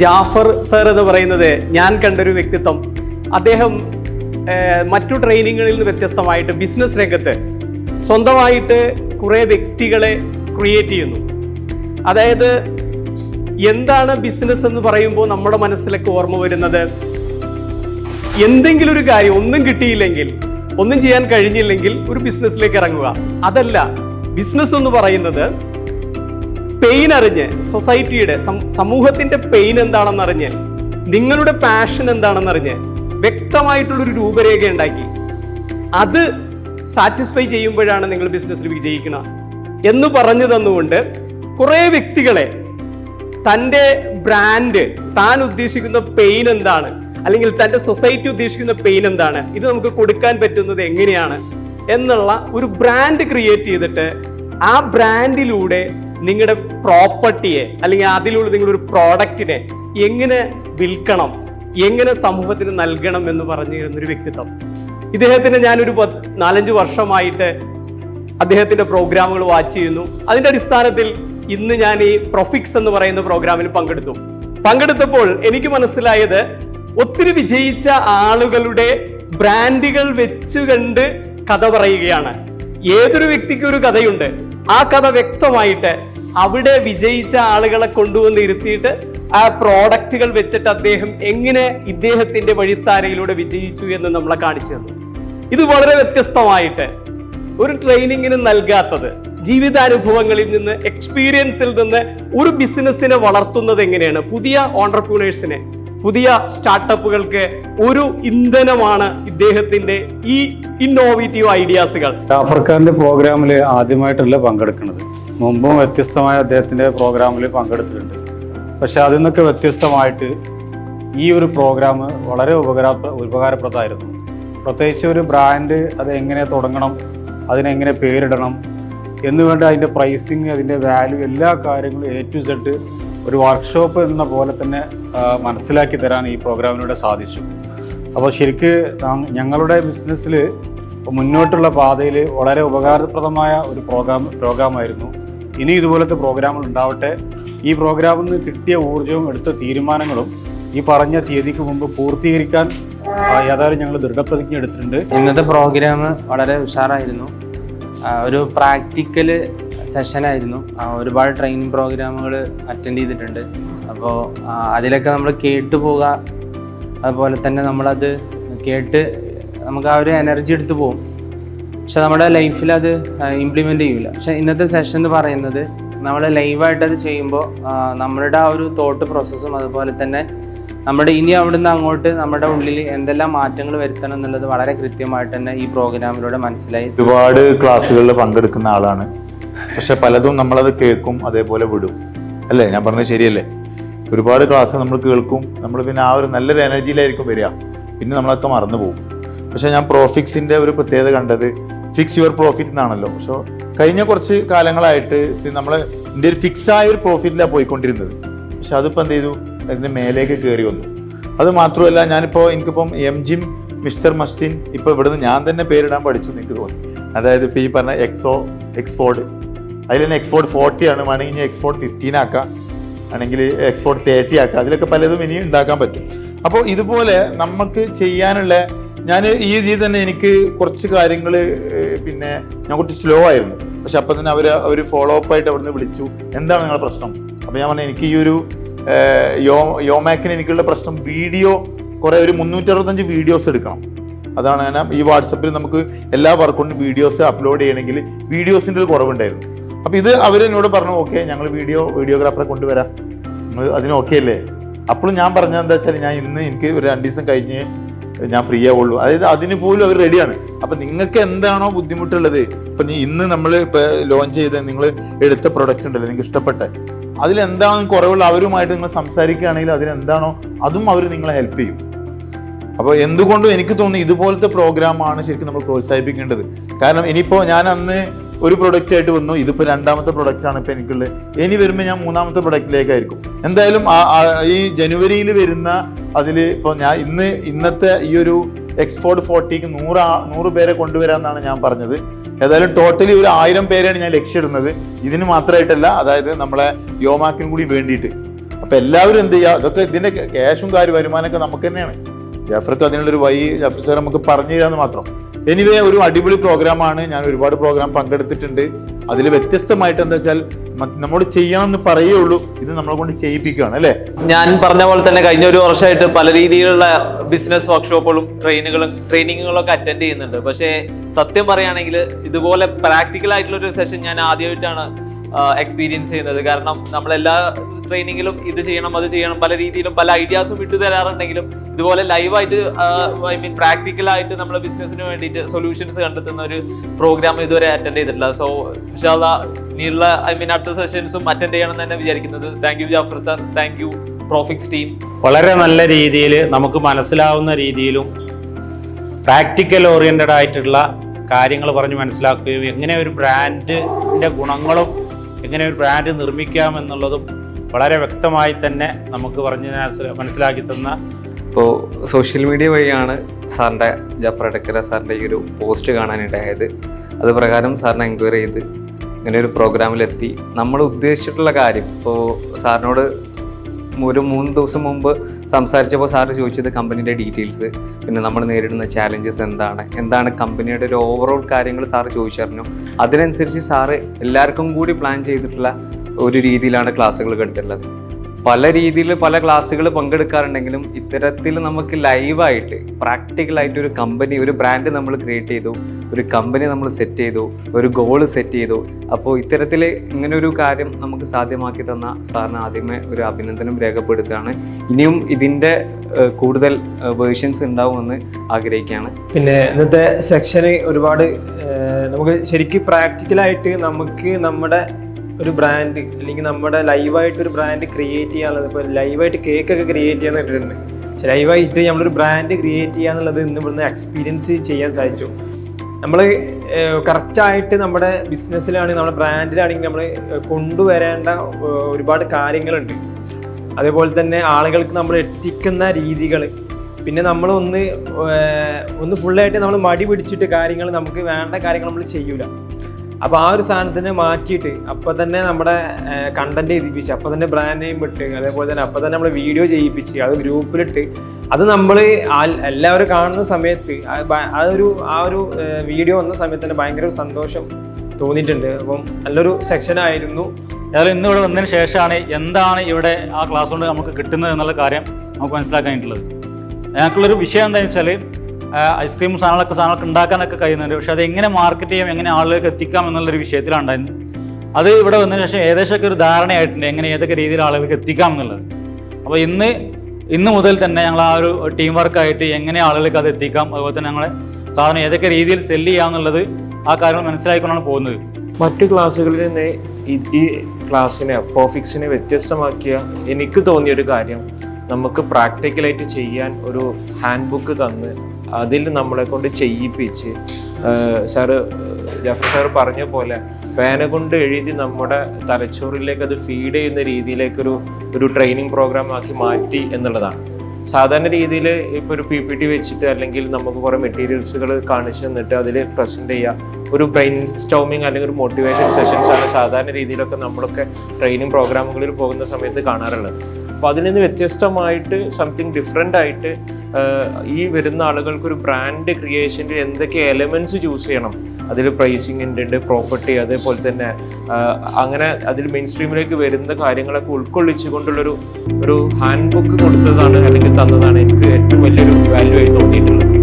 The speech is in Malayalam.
ജാഫർ സർ എന്ന് പറയുന്നത് ഞാൻ കണ്ടൊരു വ്യക്തിത്വം. അദ്ദേഹം മറ്റു ട്രെയിനിങ്ങുകളിൽ നിന്ന് വ്യത്യസ്തമായിട്ട് ബിസിനസ് രംഗത്ത് സ്വന്തമായിട്ട് കുറേ വ്യക്തികളെ ക്രിയേറ്റ് ചെയ്യുന്നു. അതായത് എന്താണ് ബിസിനസ് എന്ന് പറയുമ്പോൾ നമ്മുടെ മനസ്സിലൊക്കെ ഓർമ്മ വരുന്നത്? എന്തെങ്കിലും ഒരു കാര്യം ഒന്നും കിട്ടിയില്ലെങ്കിൽ ഒന്നും ചെയ്യാൻ കഴിഞ്ഞില്ലെങ്കിൽ ഒരു ബിസിനസ്സിലേക്ക് ഇറങ്ങുക. അതല്ല ബിസിനസ് എന്ന് പറയുന്നത് പെയിൻ അറിഞ്ഞ് സൊസൈറ്റിയുടെ സമൂഹത്തിന്റെ പെയിൻ എന്താണെന്ന് അറിഞ്ഞ് നിങ്ങളുടെ പാഷൻ എന്താണെന്ന് അറിഞ്ഞ് വ്യക്തമായിട്ടുള്ളൊരു രൂപരേഖ ഉണ്ടാക്കി. അത് സാറ്റിസ്ഫൈ ചെയ്യുമ്പോഴാണ് നിങ്ങൾ ബിസിനസ്സിൽ വിജയിക്കണം എന്ന് പറഞ്ഞു തന്നുകൊണ്ട് കുറേ വ്യക്തികളെ തന്റെ ബ്രാൻഡ് താൻ ഉദ്ദേശിക്കുന്ന പെയിൻ എന്താണ് അല്ലെങ്കിൽ തന്റെ സൊസൈറ്റി ഉദ്ദേശിക്കുന്ന പെയിൻ എന്താണ് ഇത് നമുക്ക് കൊടുക്കാൻ പറ്റുന്നത് എങ്ങനെയാണ് എന്നുള്ള ഒരു ബ്രാൻഡ് ക്രിയേറ്റ് ചെയ്തിട്ട് ആ ബ്രാൻഡിലൂടെ നിങ്ങളുടെ പ്രോപ്പർട്ടിയെ അല്ലെങ്കിൽ അതിലുള്ള നിങ്ങളൊരു പ്രോഡക്റ്റിനെ എങ്ങനെ വിൽക്കണം എങ്ങനെ സമൂഹത്തിന് നൽകണം എന്ന് പറഞ്ഞു തരുന്നൊരു വ്യക്തിത്വം. ഇദ്ദേഹത്തിന് ഞാനൊരു പത്ത് നാലഞ്ച് വർഷമായിട്ട് അദ്ദേഹത്തിന്റെ പ്രോഗ്രാമുകൾ വാച്ച് ചെയ്യുന്നു. അതിന്റെ അടിസ്ഥാനത്തിൽ ഇന്ന് ഞാൻ ഈ പ്രൊഫിക്സ് എന്ന് പറയുന്ന പ്രോഗ്രാമിൽ പങ്കെടുത്തു. പങ്കെടുത്തപ്പോൾ എനിക്ക് മനസ്സിലായത് ഒത്തിരി വിജയിച്ച ആളുകളുടെ ബ്രാൻഡുകൾ വെച്ച് കണ്ട് കഥ പറയുകയാണ്. ഏതൊരു വ്യക്തിക്കും ഒരു കഥയുണ്ട് ആ കഥ വ്യക്തമായിട്ട് അവിടെ വിജയിച്ച ആളുകളെ കൊണ്ടുവന്ന് ഇരുത്തിയിട്ട് ആ പ്രോഡക്റ്റുകൾ വെച്ചിട്ട് അദ്ദേഹം എങ്ങനെ ഇദ്ദേഹത്തിന്റെ വഴിത്താരയിലൂടെ വിജയിച്ചു എന്ന് നമ്മളെ കാണിച്ചു തന്നു. ഇത് വളരെ വ്യത്യസ്തമായിട്ട് ഒരു ട്രെയിനിങ്ങിന് നൽകാത്തത് ജീവിതാനുഭവങ്ങളിൽ നിന്ന് എക്സ്പീരിയൻസിൽ നിന്ന് ഒരു ബിസിനസ്സിനെ വളർത്തുന്നത് എങ്ങനെയാണ്? പുതിയ ഓണ്ടർപ്രൂണേഴ്സിനെ പുതിയ സ്റ്റാർട്ടപ്പുകൾക്ക് ഒരു ഇന്ധനമാണ് ഇദ്ദേഹത്തിന്റെ ഈ ഇന്നോവേറ്റീവ് ഐഡിയാസുകൾ ജാഫർ ഖാന്റെ പ്രോഗ്രാമിൽ ആദ്യമായിട്ടല്ല പങ്കെടുക്കുന്നത്. മുമ്പും വ്യത്യസ്തമായ അദ്ദേഹത്തിന്റെ പ്രോഗ്രാമിൽ പങ്കെടുത്തിട്ടുണ്ട്. പക്ഷെ അതിൽ നിന്നൊക്കെ വ്യത്യസ്തമായിട്ട് ഈ ഒരു പ്രോഗ്രാം വളരെ ഉപകാര ഉപകാരപ്രദമായിരുന്നു. പ്രത്യേകിച്ച് ഒരു ബ്രാൻഡ് അത് എങ്ങനെ തുടങ്ങണം അതിനെങ്ങനെ പേരിടണം എന്നുവേണ്ട അതിന്റെ പ്രൈസിങ് അതിന്റെ വാല്യൂ എല്ലാ കാര്യങ്ങളും എ ടു സെഡ് ഒരു വർക്ക്ഷോപ്പ് എന്ന പോലെ തന്നെ മനസ്സിലാക്കി തരാൻ ഈ പ്രോഗ്രാമിലൂടെ സാധിച്ചു. അപ്പോൾ ശരിക്ക് ഞങ്ങളുടെ ബിസിനസ്സിൽ മുന്നോട്ടുള്ള പാതയിൽ വളരെ ഉപകാരപ്രദമായ ഒരു പ്രോഗ്രാം പ്രോഗ്രാമായിരുന്നു. ഇനി ഇതുപോലത്തെ പ്രോഗ്രാമുകൾ ഉണ്ടാവട്ടെ. ഈ പ്രോഗ്രാമിൽ നിന്ന് കിട്ടിയ ഊർജവും എടുത്ത തീരുമാനങ്ങളും ഈ പറഞ്ഞ തീയതിക്ക് മുമ്പ് പൂർത്തീകരിക്കാൻ ഏതായാലും ഞങ്ങൾ ദൃഢപ്രതിജ്ഞ എടുത്തിട്ടുണ്ട്. ഇന്നത്തെ പ്രോഗ്രാം വളരെ ഉഷാറായിരുന്നു. ഒരു പ്രാക്ടിക്കൽ സെഷനായിരുന്നു. ഒരുപാട് ട്രെയിനിങ് പ്രോഗ്രാമുകൾ അറ്റൻഡ് ചെയ്തിട്ടുണ്ട്. അപ്പോൾ അതിലൊക്കെ നമ്മൾ കേട്ടു പോവുക. അതുപോലെ തന്നെ നമ്മളത് കേട്ട് നമുക്ക് ആ ഒരു എനർജി എടുത്തു പോകും പക്ഷെ നമ്മുടെ ലൈഫിൽ അത് ഇംപ്ലിമെന്റ് ചെയ്യില്ല പക്ഷെ ഇന്നത്തെ സെഷൻ എന്ന് പറയുന്നത് നമ്മൾ ലൈവായിട്ട് അത് ചെയ്യുമ്പോൾ നമ്മളുടെ ആ ഒരു തോട്ട് പ്രോസസ്സും അതുപോലെ തന്നെ നമ്മുടെ ഇനി അവിടുന്ന് അങ്ങോട്ട് നമ്മുടെ ഉള്ളിൽ എന്തെല്ലാം മാറ്റങ്ങൾ വരുത്തണം എന്നുള്ളത് വളരെ കൃത്യമായിട്ട് തന്നെ ഈ പ്രോഗ്രാമിലൂടെ മനസ്സിലായി. ഒരുപാട് ക്ലാസ്സുകളിൽ പങ്കെടുക്കുന്ന ആളാണ്. പക്ഷെ പലതും നമ്മളത് കേൾക്കും അതേപോലെ വിടും. അല്ലേ? ഞാൻ പറഞ്ഞത് ശരിയല്ലേ? ഒരുപാട് ക്ലാസ് നമ്മൾ കേൾക്കും നമ്മൾ പിന്നെ ആ ഒരു നല്ലൊരു എനർജിയിലായിരിക്കും വരിക. പിന്നെ നമ്മളൊക്കെ മറന്നു പോകും. പക്ഷെ ഞാൻ പ്രോഫിക്സിന്റെ ഒരു പ്രത്യേകത കണ്ടത് ഫിക്സ് യുവർ പ്രോഫിറ്റ് എന്നാണല്ലോ. സോ കഴിഞ്ഞ കുറച്ച് കാലങ്ങളായിട്ട് നമ്മൾ ഇന്ത്യ ഒരു ഫിക്സ് ആയ ഒരു പ്രോഫിറ്റിലാണ് പോയിക്കൊണ്ടിരുന്നത്. പക്ഷെ അതിപ്പോൾ എന്ത് ചെയ്തു? അതിന്റെ മേലേക്ക് കയറി വന്നു. അത് മാത്രമല്ല ഞാനിപ്പോൾ എനിക്കിപ്പം എം ജിം മിസ്റ്റർ മസ്റ്റിൻ ഇപ്പോൾ ഇവിടുന്ന് ഞാൻ തന്നെ പേരിടാൻ പഠിച്ചു എനിക്ക് തോന്നി. അതായത് ഇപ്പോൾ ഈ പറഞ്ഞ എക്സോ എക്സ്പോർട്ട് അതിൽ തന്നെ എക്സ്പോർട്ട് ഫോർട്ടി ആണ്. വേണമെങ്കിൽ ഇനി എക്സ്പോർട്ട് ഫിഫ്റ്റീൻ ആക്കാം. ആണെങ്കിൽ എക്സ്പോർട്ട് തേർട്ടി ആക്കാം. അതിലൊക്കെ പലതും ഇനി ഉണ്ടാക്കാൻ പറ്റും. അപ്പോൾ ഇതുപോലെ നമുക്ക് ചെയ്യാനുള്ള ഞാൻ ഈ രീതിയിൽ തന്നെ എനിക്ക് കുറച്ച് കാര്യങ്ങൾ പിന്നെ ഞാൻ കുറച്ച് സ്ലോ ആയിരുന്നു. പക്ഷെ അപ്പം തന്നെ അവർ അവർ ഫോളോ അപ്പ് ആയിട്ട് അവിടുന്ന് വിളിച്ചു. എന്താണ് നിങ്ങളുടെ പ്രശ്നം? അപ്പം ഞാൻ പറഞ്ഞു എനിക്ക് ഈ ഒരു യോ യോമാക്കിന് എനിക്കുള്ള പ്രശ്നം വീഡിയോ കുറേ ഒരു മുന്നൂറ്ററുപത്തഞ്ച് വീഡിയോസ് എടുക്കണം. അതാണ് ഞാൻ ഈ വാട്സപ്പിൽ നമുക്ക് എല്ലാ വർക്കും വീഡിയോസ് അപ്ലോഡ് ചെയ്യണമെങ്കിൽ വീഡിയോസിന്റെ ഒരു കുറവുണ്ടായിരുന്നു. അപ്പോൾ ഇത് അവർ എന്നോട് പറഞ്ഞു ഓക്കെ ഞങ്ങൾ വീഡിയോ വീഡിയോഗ്രാഫറെ കൊണ്ടുവരാം. അതിന് ഓക്കെ അല്ലേ? അപ്പോഴും ഞാൻ പറഞ്ഞത് എന്താ വെച്ചാൽ ഞാൻ ഇന്ന് എനിക്ക് ഒരു രണ്ട് ദിവസം കഴിഞ്ഞ് ഞാൻ ഫ്രീ ആവുള്ളൂ അതായത് അതിന് പോലും അവർ റെഡിയാണ് അപ്പൊ നിങ്ങൾക്ക് എന്താണോ ബുദ്ധിമുട്ടുള്ളത് ഇപ്പൊ നീ ഇന്ന് നമ്മൾ ഇപ്പൊ ലോഞ്ച് ചെയ്ത നിങ്ങൾ എടുത്ത പ്രൊഡക്റ്റ് ഉണ്ടല്ലോ നിങ്ങൾക്ക് ഇഷ്ടപ്പെട്ട അതിൽ എന്താണ് കുറവുള്ള അവരുമായിട്ട് നിങ്ങൾ സംസാരിക്കുകയാണെങ്കിൽ അതിലെന്താണോ അതും അവർ നിങ്ങളെ ഹെൽപ്പ് ചെയ്യും. അപ്പോൾ എന്തുകൊണ്ടും എനിക്ക് തോന്നുന്നു ഇതുപോലത്തെ പ്രോഗ്രാം ആണ് ശരിക്കും നമ്മൾ പ്രോത്സാഹിപ്പിക്കേണ്ടത്. കാരണം ഇനിയിപ്പോൾ ഞാൻ അന്ന് ഒരു പ്രൊഡക്റ്റ് ആയിട്ട് വന്നു. ഇതിപ്പോൾ രണ്ടാമത്തെ പ്രൊഡക്റ്റ് ആണ് ഇപ്പോൾ എനിക്കുള്ളത്. ഇനി വരുമ്പോൾ ഞാൻ മൂന്നാമത്തെ പ്രൊഡക്റ്റിലേക്കായിരിക്കും എന്തായാലും ഈ ജനുവരിയിൽ വരുന്ന അതിൽ ഇപ്പോൾ ഞാൻ ഇന്ന് ഇന്നത്തെ ഈ ഒരു എക്സ്പോർട്ട് ഫോർട്ടിക്ക് നൂറ് നൂറ് പേരെ കൊണ്ടുവരാമെന്നാണ് ഞാൻ പറഞ്ഞത്. ഏതായാലും ടോട്ടലി ഒരു ആയിരം പേരെയാണ് ഞാൻ ലക്ഷ്യമിടുന്നത്. ഇതിന് മാത്രമായിട്ടല്ല അതായത് നമ്മളെ യോമാക്കിനും കൂടി വേണ്ടിയിട്ട്. അപ്പൊ എല്ലാവരും എന്ത് ചെയ്യുക അതൊക്കെ ഇതിന്റെ ക്യാഷും കാര്യം വരുമാനമൊക്കെ നമുക്ക് തന്നെയാണ്. ജാഫർക്ക് അതിനുള്ളൊരു വൈ ജാഫർ സാർ നമുക്ക് പറഞ്ഞു തരാമെന്ന് മാത്രം. എനിവേ ഒരു അടിപൊളി പ്രോഗ്രാമാണ് ഞാൻ ഒരുപാട് പ്രോഗ്രാം പങ്കെടുത്തിട്ടുണ്ട്. അതിൽ വ്യത്യസ്തമായിട്ട് എന്താ വെച്ചാൽ നമ്മോട് ചെയ്യണം എന്ന് പറയുള്ളൂ ഇത് നമ്മളെ കൊണ്ട് ചെയ്യിപ്പിക്കുകയാണ് അല്ലേ? ഞാൻ പറഞ്ഞ പോലെ തന്നെ കഴിഞ്ഞ ഒരു വർഷമായിട്ട് പല രീതിയിലുള്ള ബിസിനസ് വർക്ക്ഷോപ്പുകളും ട്രെയിനുകളും ട്രെയിനിങ്ങുകളൊക്കെ അറ്റൻഡ് ചെയ്യുന്നുണ്ട്. പക്ഷേ സത്യം പറയുകയാണെങ്കിൽ ഇതുപോലെ പ്രാക്ടിക്കൽ ആയിട്ടുള്ള ഒരു സെഷൻ ഞാൻ ആദ്യമായിട്ടാണ് എക്സ്പീരിയൻസ് ചെയ്യുന്നത്. കാരണം നമ്മളെല്ലാ ട്രെയിനിങ്ങിലും ഇത് ചെയ്യണം അത് ചെയ്യണം പല രീതിയിലും പല ഐഡിയാസും വിട്ടു തരാറുണ്ടെങ്കിലും ഇതുപോലെ ലൈവായിട്ട് ഐ മീൻ പ്രാക്ടിക്കലായിട്ട് നമ്മുടെ ബിസിനസ്സിന് വേണ്ടിയിട്ട് സൊല്യൂഷൻസ് കണ്ടെത്തുന്ന ഒരു പ്രോഗ്രാം ഇതുവരെ അറ്റൻഡ് ചെയ്തിട്ടില്ല. സോ വിശാല ഇനിയുള്ള ഐ മീൻ അടുത്ത സെഷൻസും അറ്റൻഡ് ചെയ്യണം എന്ന് തന്നെ വിചാരിക്കുന്നത്. Thank you Jafar sir thank you Profix team വളരെ നല്ല രീതിയിൽ നമുക്ക് മനസ്സിലാവുന്ന രീതിയിലും പ്രാക്ടിക്കൽ ഓറിയന്റഡ് ആയിട്ടുള്ള കാര്യങ്ങൾ പറഞ്ഞ് മനസ്സിലാക്കുകയും എങ്ങനെ ഒരു ബ്രാൻഡിന്റെ ഗുണങ്ങളും എങ്ങനെ ഒരു ബ്രാൻഡ് നിർമ്മിക്കാം എന്നുള്ളതും വളരെ വ്യക്തമായി തന്നെ നമുക്ക് പറഞ്ഞ് മനസ്സില- മനസ്സിലാക്കി തന്ന ഇപ്പോൾ സോഷ്യൽ മീഡിയ വഴിയാണ് സാറിന്റെ ജഫർ അടക്കര സാറിന്റെ ഈ ഒരു പോസ്റ്റ് കാണാനിടയായത്. അത് പ്രകാരം സാറിനെ എൻക്വയറി ചെയ്ത് ഇങ്ങനെ ഒരു പ്രോഗ്രാമിലെത്തി നമ്മൾ ഉദ്ദേശിച്ചിട്ടുള്ള കാര്യം ഇപ്പോൾ സാറിനോട് ഒരു മൂന്ന് ദിവസം മുമ്പ് സംസാരിച്ചപ്പോൾ സാറ് ചോദിച്ചത് കമ്പനിയുടെ ഡീറ്റെയിൽസ് പിന്നെ നമ്മൾ നേരിടുന്ന ചാലഞ്ചസ് എന്താണ് എന്താണ് കമ്പനിയുടെ ഒരു ഓവറോൾ കാര്യങ്ങൾ സാറ് ചോദിച്ചറിഞ്ഞു. അതിനനുസരിച്ച് സാറ് എല്ലാവർക്കും കൂടി പ്ലാൻ ചെയ്തിട്ടുള്ള ഒരു രീതിയിലാണ് ക്ലാസ്സുകൾ എടുത്തിട്ടുള്ളത്. പല രീതിയിൽ പല ക്ലാസ്സുകൾ പങ്കെടുക്കാറുണ്ടെങ്കിലും ഇത്തരത്തിൽ നമുക്ക് ലൈവായിട്ട് പ്രാക്ടിക്കലായിട്ട് ഒരു കമ്പനി ഒരു ബ്രാൻഡ് നമ്മൾ ക്രിയേറ്റ് ചെയ്തു ഒരു കമ്പനി നമ്മൾ സെറ്റ് ചെയ്തു ഒരു ഗോൾ സെറ്റ് ചെയ്തു. അപ്പോൾ ഇത്തരത്തിൽ ഇങ്ങനെ ഒരു കാര്യം നമുക്ക് സാധ്യമാക്കി തന്ന സാറിന് ആദ്യമേ ഒരു അഭിനന്ദനം രേഖപ്പെടുത്തുകയാണ്. ഇനിയും ഇതിന്റെ കൂടുതൽ വേർഷൻസ് ഉണ്ടാവുമെന്ന് ആഗ്രഹിക്കുകയാണ്. പിന്നെ ഇന്നത്തെ സെക്ഷന് ഒരുപാട് നമുക്ക് ശരിക്കും പ്രാക്ടിക്കലായിട്ട് നമുക്ക് നമ്മുടെ ഒരു ബ്രാൻഡ് അല്ലെങ്കിൽ നമ്മുടെ ലൈവായിട്ട് ഒരു ബ്രാൻഡ് ക്രിയേറ്റ് ചെയ്യാനുള്ളത്. ഇപ്പോൾ ലൈവായിട്ട് കേക്ക് ഒക്കെ ക്രിയേറ്റ് ചെയ്യാൻ ഇട്ടിട്ടുണ്ട് ലൈവായിട്ട് നമ്മളൊരു ബ്രാൻഡ് ക്രിയേറ്റ് ചെയ്യാന്നുള്ളത് ഇന്ന് ഇവിടുന്ന് എക്സ്പീരിയൻസ് ചെയ്യാൻ സാധിച്ചു. നമ്മൾ കറക്റ്റായിട്ട് നമ്മുടെ ബിസിനസ്സിലാണെങ്കിൽ നമ്മുടെ ബ്രാൻഡിലാണെങ്കിൽ നമ്മൾ കൊണ്ടുവരേണ്ട ഒരുപാട് കാര്യങ്ങളുണ്ട്. അതേപോലെ തന്നെ ആളുകൾക്ക് നമ്മൾ എത്തിക്കുന്ന രീതികൾ പിന്നെ നമ്മൾ ഒന്ന് ഒന്ന് ഫുള്ളായിട്ട് നമ്മൾ മടി പിടിച്ചിട്ട് കാര്യങ്ങൾ നമുക്ക് വേണ്ട കാര്യങ്ങൾ നമ്മൾ ചെയ്യൂല. അപ്പോൾ ആ ഒരു സാധനത്തിനെ മാറ്റിയിട്ട് അപ്പോൾ തന്നെ നമ്മുടെ കണ്ടന്റ് എഴുതിപ്പിച്ച് അപ്പോൾ തന്നെ ബ്രാൻഡ് നെയിം ഇട്ട് അതേപോലെ തന്നെ അപ്പോൾ തന്നെ നമ്മൾ വീഡിയോ ചെയ്യിപ്പിച്ച് അത് ഗ്രൂപ്പിലിട്ട് അത് നമ്മൾ എല്ലാവരും കാണുന്ന സമയത്ത് അതൊരു ആ ഒരു വീഡിയോ വന്ന സമയത്ത് തന്നെ ഭയങ്കര സന്തോഷം തോന്നിയിട്ടുണ്ട്. അപ്പം നല്ലൊരു സെക്ഷൻ ആയിരുന്നു. ഏതായാലും ഇന്ന് ഇവിടെ വന്നതിന് ശേഷമാണ് എന്താണ് ഇവിടെ ആ ക്ലാസ് കൊണ്ട് നമുക്ക് കിട്ടുന്നത് എന്നുള്ള കാര്യം നമുക്ക് മനസ്സിലാക്കാനായിട്ടുള്ളത്. ഞങ്ങൾക്കുള്ളൊരു വിഷയം എന്താണെന്ന് വെച്ചാൽ ഐസ്ക്രീം സാധനങ്ങളൊക്കെ സാധനങ്ങളൊക്കെ ഉണ്ടാക്കാനൊക്കെ കഴിയുന്നുണ്ട്. പക്ഷെ അത് എങ്ങനെ മാർക്കറ്റ് ചെയ്യാം എങ്ങനെ ആളുകൾക്ക് എത്തിക്കാം എന്നുള്ളൊരു വിഷയത്തിലാണ് ഉണ്ടായിരുന്നത് അത് ഇവിടെ വന്നതിന് ശേഷം ഏകദേശമൊക്കെ ഒരു ധാരണയായിട്ടുണ്ട് എങ്ങനെ ഏതൊക്കെ രീതിയിൽ ആളുകൾക്ക് എത്തിക്കാം എന്നുള്ളത്. അപ്പോൾ ഇന്ന് ഇന്ന് മുതൽ തന്നെ ഞങ്ങൾ ആ ഒരു ടീം വർക്കായിട്ട് എങ്ങനെ ആളുകൾക്ക് അത് എത്തിക്കാം അതുപോലെ തന്നെ ഞങ്ങളെ സാധനം ഏതൊക്കെ രീതിയിൽ സെല്ല് ചെയ്യാം എന്നുള്ളത് ആ കാര്യങ്ങൾ മനസ്സിലാക്കിക്കൊണ്ടാണ് പോകുന്നത്. മറ്റു ക്ലാസ്സുകളിൽ നിന്ന് ഈ ക്ലാസ്സിനെ പോഫിക്സിനെ വ്യത്യസ്തമാക്കിയ എനിക്ക് തോന്നിയൊരു കാര്യം നമുക്ക് പ്രാക്ടിക്കലായിട്ട് ചെയ്യാൻ ഒരു ഹാൻഡ് ബുക്ക് തന്ന് അതിൽ നമ്മളെ കൊണ്ട് ചെയ്യിപ്പിച്ച് സാറ് ജഫർ സാർ പറഞ്ഞ പോലെ പേന കൊണ്ട് എഴുതി നമ്മുടെ തലച്ചോറിലേക്ക് അത് ഫീഡ് ചെയ്യുന്ന രീതിയിലേക്കൊരു ഒരു ട്രെയിനിങ് പ്രോഗ്രാം ആക്കി മാറ്റി എന്നുള്ളതാണ്. സാധാരണ രീതിയിൽ ഇപ്പോൾ ഒരു പി പി ടി വെച്ചിട്ട് അല്ലെങ്കിൽ നമുക്ക് കുറേ മെറ്റീരിയൽസുകൾ കാണിച്ചു തന്നിട്ട് അതിൽ പ്രസന്റ് ചെയ്യുക ഒരു ബ്രെയിൻ സ്റ്റോമിങ് അല്ലെങ്കിൽ ഒരു മോട്ടിവേഷൻ സെഷൻസ് ആണ് സാധാരണ രീതിയിലൊക്കെ നമ്മളൊക്കെ ട്രെയിനിങ് പ്രോഗ്രാമുകളിൽ പോകുന്ന സമയത്ത് കാണാറുള്ളത്. അപ്പോൾ അതിൽ നിന്ന് വ്യത്യസ്തമായിട്ട് സംതിങ് ഡിഫറെന്റ് ആയിട്ട് ഈ വരുന്ന ആളുകൾക്ക് ഒരു ബ്രാൻഡ് ക്രിയേഷനിൽ എന്തൊക്കെ എലമെന്റ്സ് ചൂസ് ചെയ്യണം. അതിൽ പ്രൈസിങ് ഉണ്ട് പ്രോപ്പർട്ടി അതേപോലെ തന്നെ അങ്ങനെ അതിൽ മെയിൻ സ്ട്രീമിലേക്ക് വരുന്ന കാര്യങ്ങളൊക്കെ ഉൾക്കൊള്ളിച്ചുകൊണ്ടുള്ളൊരു ഒരു ഹാൻഡ് ബുക്ക് കൊടുത്തതാണ് അല്ലെങ്കിൽ തന്നതാണ് എനിക്ക് ഏറ്റവും വലിയൊരു വാല്യൂ ആയി തോന്നിയിട്ടുള്ളത്.